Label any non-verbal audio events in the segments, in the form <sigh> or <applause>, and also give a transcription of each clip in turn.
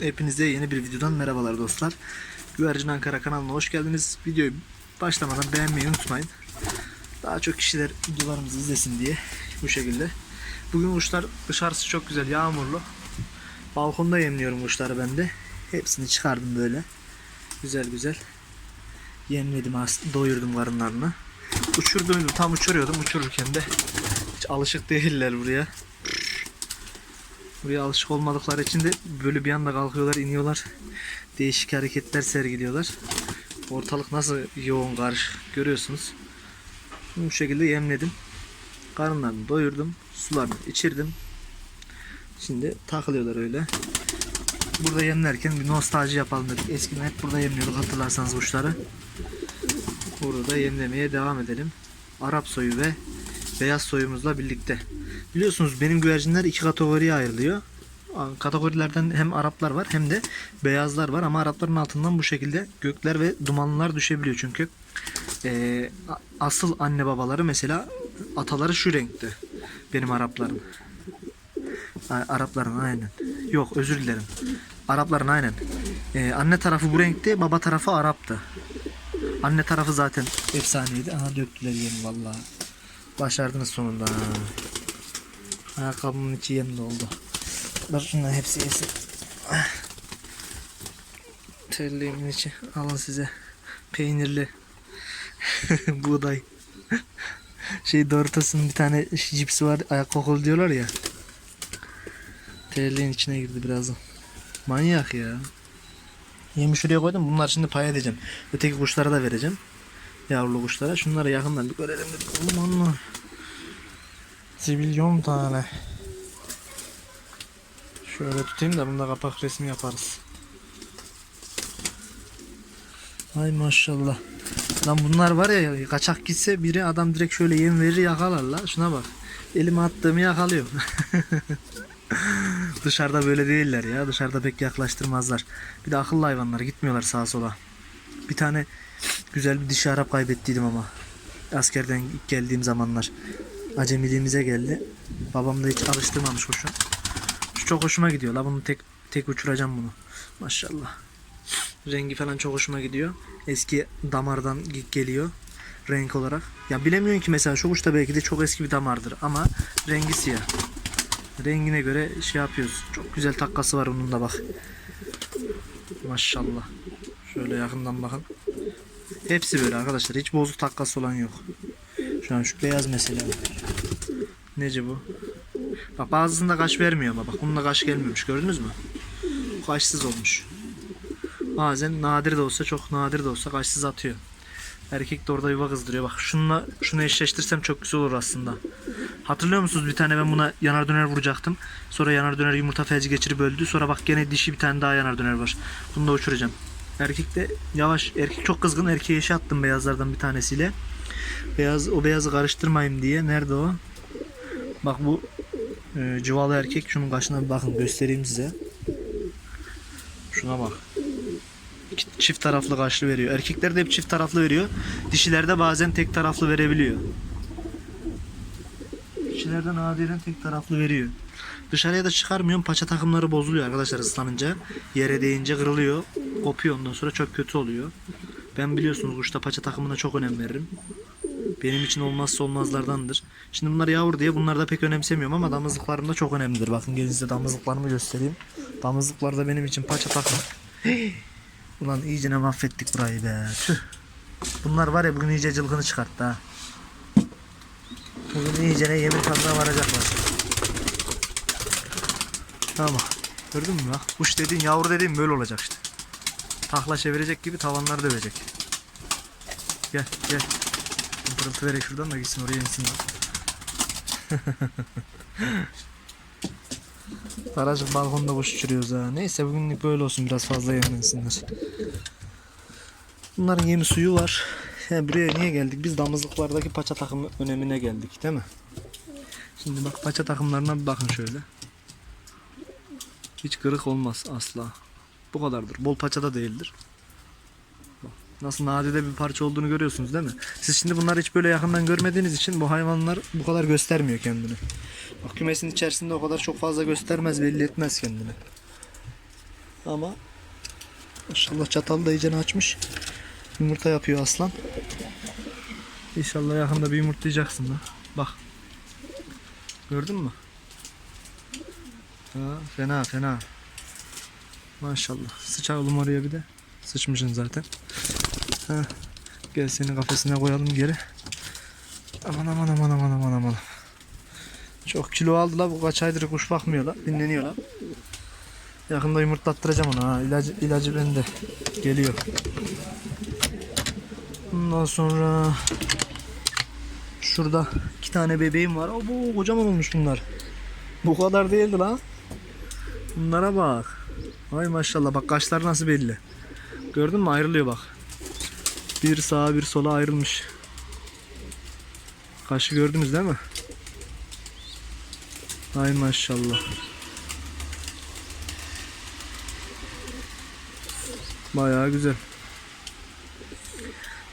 Hepinize yeni bir videodan merhabalar dostlar. Güvercin Ankara kanalına hoş geldiniz. Videoyu başlamadan beğenmeyi unutmayın. Daha çok kişiler videolarımızı izlesin diye bu şekilde. Bugün kuşlar dışarısı çok güzel yağmurlu. Balkonda yemliyorum kuşları ben de. Hepsini çıkardım böyle. Güzel güzel. Yemledim doyurdum karınlarını. Uçurdum tam uçuruyordum uçururken de hiç alışık değiller buraya. Buraya alışık olmadıkları için de böyle bir anda kalkıyorlar, iniyorlar. Değişik hareketler sergiliyorlar. Ortalık nasıl yoğun karışık görüyorsunuz. Bu şekilde yemledim. Karınlarını doyurdum. Sularını içirdim. Şimdi takılıyorlar öyle. Burada yemlerken bir nostalji yapalım dedik. Eskiden hep burada yemliyorduk hatırlarsanız kuşları. Burada da yemlemeye devam edelim. Arap soyu ve beyaz soyumuzla birlikte. Biliyorsunuz benim güvercinler iki kategoriye ayrılıyor. Kategorilerden hem Araplar var hem de beyazlar var ama Arapların altından bu şekilde gökler ve dumanlılar düşebiliyor çünkü a- asıl anne babaları mesela ataları şu renkte benim Arapların. A- Arapların aynen. Yok özür dilerim. Arapların aynen. Eee, anne tarafı bu renkte, baba tarafı Arap'tı. Anne tarafı zaten efsaneydi. Aha döktüler yemi vallahi. Başardınız sonunda. Ayakkabımın içi yem doldu. Dur şunların hepsi yesin. Ah. Terliğimin içi. Alın size. Peynirli. <laughs> Buğday. şey Doritos'un bir tane cipsi var. Ayak kokulu diyorlar ya. Terliğin içine girdi birazdan. Manyak ya. Yemi şuraya koydum. Bunlar şimdi pay edeceğim. Öteki kuşlara da vereceğim. Yavru kuşlara. Şunları yakından bir görelim. Aman Zibilyon tane. Şöyle tutayım da bunda kapak resmi yaparız. Ay maşallah. Lan bunlar var ya kaçak gitse biri adam direkt şöyle yem verir yakalar la. Şuna bak. Elime attığımı yakalıyor. <laughs> Dışarıda böyle değiller ya. Dışarıda pek yaklaştırmazlar. Bir de akıllı hayvanlar gitmiyorlar sağa sola. Bir tane güzel bir dişi Arap kaybettiydim ama. Askerden ilk geldiğim zamanlar. Acemiliğimize geldi. Babam da hiç alıştırmamış kuşu. Şu çok hoşuma gidiyor. La bunu tek tek uçuracağım bunu. Maşallah. Rengi falan çok hoşuma gidiyor. Eski damardan geliyor renk olarak. Ya bilemiyorum ki mesela şu kuş da belki de çok eski bir damardır ama rengi siyah. Rengine göre şey yapıyoruz. Çok güzel takkası var onun da bak. Maşallah. Şöyle yakından bakın. Hepsi böyle arkadaşlar. Hiç bozuk takkası olan yok. Şu an şu beyaz mesela. Nece bu? Bak bazısında kaş vermiyor ama bak bunda kaş gelmemiş gördünüz mü? Kaşsız olmuş. Bazen nadir de olsa çok nadir de olsa kaşsız atıyor. Erkek de orada yuva kızdırıyor. Bak şununla şunu eşleştirsem çok güzel olur aslında. Hatırlıyor musunuz bir tane ben buna yanar döner vuracaktım. Sonra yanar döner yumurta felci geçirip öldü. Sonra bak gene dişi bir tane daha yanar döner var. Bunu da uçuracağım. Erkek de yavaş. Erkek çok kızgın. Erkeğe eşe attım beyazlardan bir tanesiyle. Beyaz o beyazı karıştırmayayım diye. Nerede o? Bak bu e, cıvalı erkek. Şunun kaşına bir bakın göstereyim size. Şuna bak. Çift taraflı kaşlı veriyor. Erkeklerde hep çift taraflı veriyor. Dişilerde bazen tek taraflı verebiliyor. Dişilerde nadiren tek taraflı veriyor. Dışarıya da çıkarmıyorum. Paça takımları bozuluyor arkadaşlar ıslanınca. Yere değince kırılıyor. Kopuyor ondan sonra çok kötü oluyor. Ben biliyorsunuz kuşta paça takımına çok önem veririm. Benim için olmazsa olmazlardandır. Şimdi bunlar yavru diye bunları da pek önemsemiyorum ama damızlıklarım da çok önemlidir. Bakın gelin size damızlıklarımı göstereyim. Damızlıklar da benim için paça takım. <gasps> Ulan iyicene mahvettik burayı be. Tüh. Bunlar var ya bugün iyice cılgını çıkarttı ha. Bugün iyicene yemin tadına varacaklar. Tamam. Gördün mü bak? Kuş dediğin yavru dediğin böyle olacak işte. Takla çevirecek gibi tavanları dövecek. Gel gel. Pırıltı verek şuradan da gitsin oraya insin. <laughs> Barajın balkonda kuş uçuruyoruz ha. Neyse bugünlük böyle olsun biraz fazla yemlensinler. Bunların yemi suyu var. He, buraya niye geldik? Biz damızlıklardaki paça takımı önemine geldik değil mi? Şimdi bak paça takımlarına bir bakın şöyle. Hiç kırık olmaz asla. Bu kadardır. Bol paça da değildir. Nasıl nadide bir parça olduğunu görüyorsunuz değil mi? Siz şimdi bunları hiç böyle yakından görmediğiniz için bu hayvanlar bu kadar göstermiyor kendini. Bak kümesin içerisinde o kadar çok fazla göstermez, belli etmez kendini. Ama maşallah çatal da iyicene açmış. Yumurta yapıyor aslan. İnşallah yakında bir yumurtlayacaksın da. Bak. Gördün mü? Ha, fena fena. Maşallah. Sıçar oğlum oraya bir de. Sıçmışsın zaten. Ha. Gel seni kafesine koyalım geri. Aman aman aman aman aman aman. Çok kilo aldı la bu kaç aydır kuş bakmıyor la. Dinleniyor la. Yakında yumurtlattıracağım onu ha. İlacı, ilacı bende. Geliyor. Ondan sonra şurada iki tane bebeğim var. Abo kocaman olmuş bunlar. Bu kadar değildi lan. Bunlara bak. Ay maşallah bak kaşlar nasıl belli. Gördün mü ayrılıyor bak. Bir sağa bir sola ayrılmış. Kaşı gördünüz değil mi? Ay maşallah. Bayağı güzel.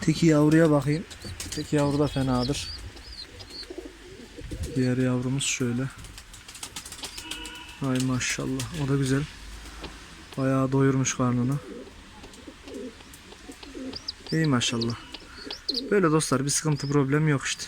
Teki yavruya bakayım. Teki yavru da fenadır. Diğer yavrumuz şöyle. Ay maşallah. O da güzel. Bayağı doyurmuş karnını. İyi maşallah. Böyle dostlar bir sıkıntı problem yok işte.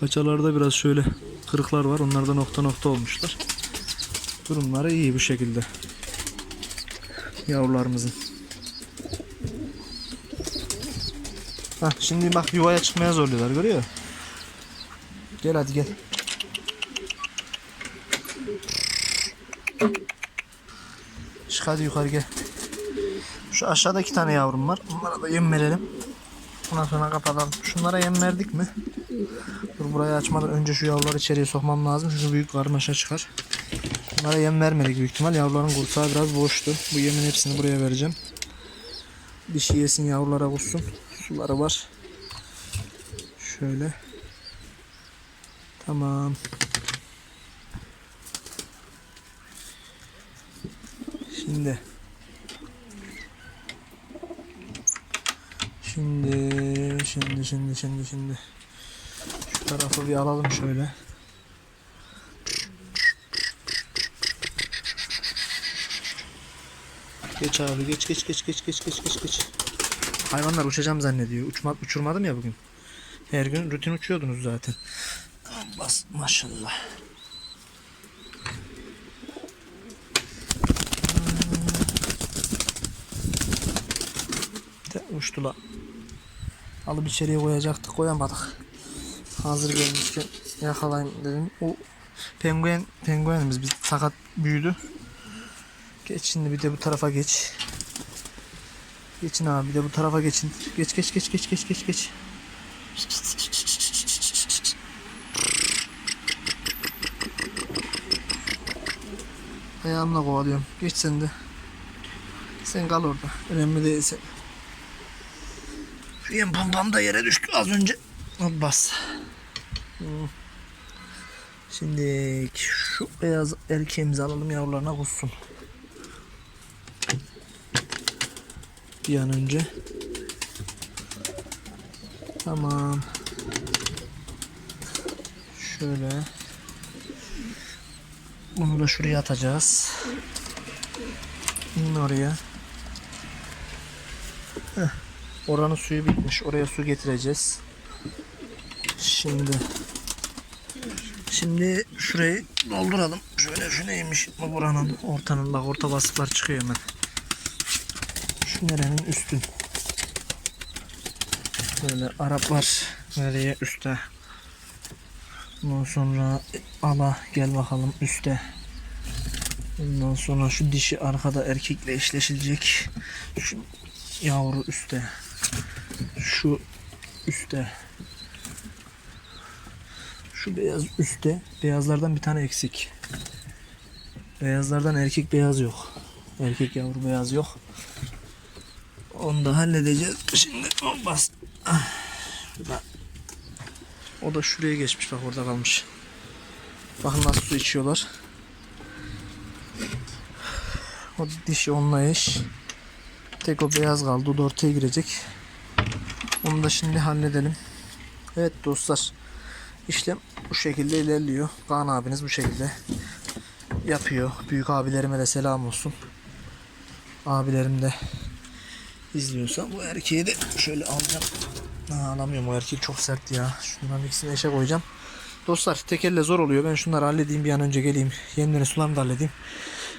Paçalarda biraz şöyle kırıklar var. Onlar da nokta nokta olmuşlar. Durumları iyi bu şekilde. Yavrularımızın. Hah, şimdi bak yuvaya çıkmaya zorluyorlar görüyor musun? Gel hadi gel. Çık hadi yukarı gel. Şu aşağıda iki tane yavrum var. Onlara da yem verelim. Ondan sonra kapatalım. Şunlara yem verdik mi? Dur burayı açmadan önce şu yavruları içeriye sokmam lazım. Şu büyük karmaşa çıkar. Bunlara yem vermedik büyük ihtimal. Yavruların kursağı biraz boştu. Bu yemin hepsini buraya vereceğim. Dişi yesin yavrulara kussun. Suları var. Şöyle. Tamam. Şimdi. Şimdi, şimdi, şimdi, şimdi, şimdi. Şu tarafı bir alalım şöyle. Geç abi, geç, geç, geç, geç, geç, geç, geç, geç. Hayvanlar uçacağım zannediyor. Uçma, uçurmadım ya bugün. Her gün rutin uçuyordunuz zaten. Bas maşallah. De uçtu. Alıp içeriye koyacaktık koyamadık. Hazır gelmişken yakalayayım dedim. O penguen penguenimiz bir sakat büyüdü. Geç şimdi bir de bu tarafa geç. Geçin abi bir de bu tarafa geçin. Geç geç geç geç geç geç geç. Ayağımla kovalıyorum. Geç sen de. Sen kal orada. Önemli değil. Yem pompam da yere düştü az önce. Al bas. Hmm. Şimdi şu beyaz erkeğimizi alalım yavrularına kussun. Bir an önce. Tamam. Şöyle. Bunu da şuraya atacağız. Bunu oraya. Heh. Oranın suyu bitmiş. Oraya su getireceğiz. Şimdi Şimdi şurayı dolduralım. Şöyle şu neymiş bu buranın ortanın bak orta basıklar çıkıyor hemen. Şu nerenin üstün. Böyle Araplar nereye üstte. Ondan sonra ala gel bakalım üstte. Ondan sonra şu dişi arkada erkekle eşleşilecek. Şu yavru üstte. Şu üstte. Şu beyaz üstte. Beyazlardan bir tane eksik. Beyazlardan erkek beyaz yok. Erkek yavru beyaz yok. Onu da halledeceğiz. Şimdi o bas. Ah. O da şuraya geçmiş bak orada kalmış. Bakın nasıl su içiyorlar. O dişi onunla eş. Tek o beyaz kaldı. O da ortaya girecek. Onu da şimdi halledelim. Evet dostlar. İşlem bu şekilde ilerliyor. Kaan abiniz bu şekilde yapıyor. Büyük abilerime de selam olsun. abilerim de izliyorsa bu erkeği de şöyle alacağım. Ha, alamıyorum o erkek çok sert ya. Şunların ikisini eşe koyacağım. Dostlar tek elle zor oluyor. Ben şunları halledeyim bir an önce geleyim. Yemlerini sularını da halledeyim.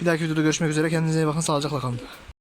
Bir dahaki videoda görüşmek üzere. Kendinize iyi bakın. Sağlıcakla kalın.